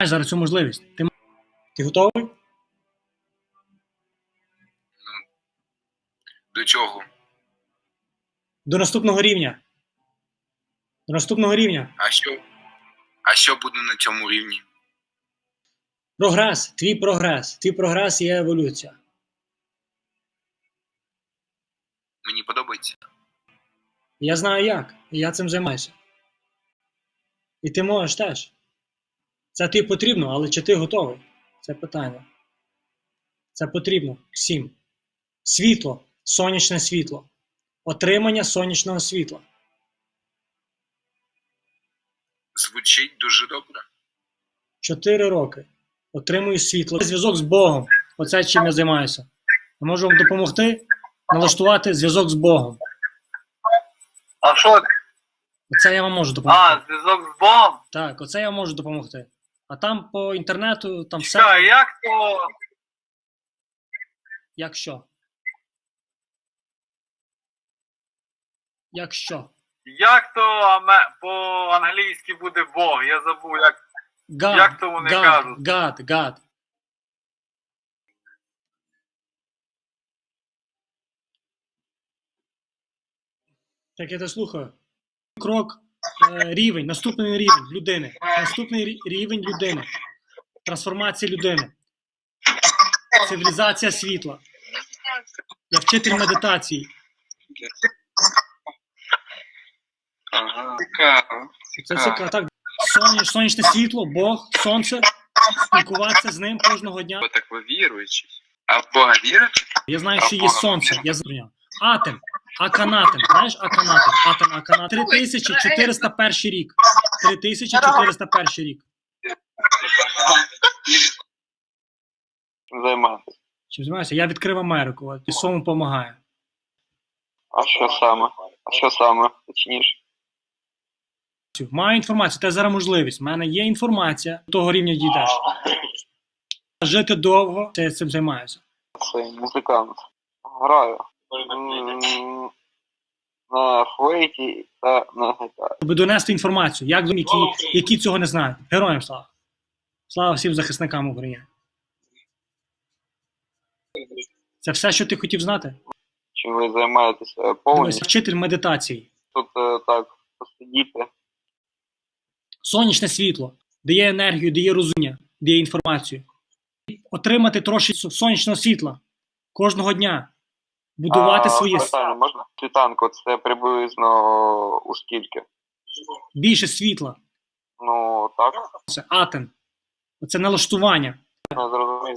маєш зараз цю можливість. Ти, ти готовий? До чого? До наступного рівня. До наступного рівня. А що? А що буде на цьому рівні? Прогрес, твій прогрес. Твій прогрес є еволюція. Мені подобається. Я знаю як, і я цим займаюся. І ти можеш теж. Це тобі потрібно, але чи ти готовий? Це питання. Це потрібно всім. Світло, сонячне світло. Отримання сонячного світла. Звучить дуже добре. Чотири роки. Отримую світло. Зв'язок з Богом. Оце чим я займаюся. Я можу вам допомогти налаштувати зв'язок з Богом. А що? Оце я вам можу допомогти. А, зв'язок з Богом? Так, оце я можу допомогти. А там по інтернету, там все. Що, як то? Якщо. Якщо. Як то аме- по-англійськи буде Бог? Я забув, як. God, Як то вони God, кажуть? God, God. Так, я тебе слухаю. Крок, рівень, наступний рівень людини. Наступний рівень людини. Трансформація людини. Цивілізація світла. Я вчитель медитації. Ага. Цікаво. Це цікаво. Так, соняч, сонячне світло, Бог, сонце. Спілкуватися з ним кожного дня. Так ви віруючий. А Бога вірите? Я знаю, що є сонце. Я знаю. Атом. Аканатом. Знаєш Аканатом? Атом Аканатом. 3401 рік. 3401 рік. займатися. Чим займаюся? Я відкрив Америку. От, і сому допомагає. А що саме? А що саме? Точніше. Маю інформацію, це зараз можливість. У мене є інформація, до того рівня дійдеш. Жити довго, це я цим займаюся. Це музикант. Граю. На флейті та на гітарі. Щоб донести інформацію, як які, які цього не знають. Героям слава. Слава всім захисникам України. Це все, що ти хотів знати? Чи ви займаєтеся повністю? вчитель медитації. Тут так посидіти. Сонячне світло дає енергію, дає розуміння, дає інформацію. Отримати трошки сонячного світла кожного дня. Будувати а, своє Питання можна? Світанку це приблизно у скільки? більше світла. Ну так, Це атен. Це налаштування. не зрозумів.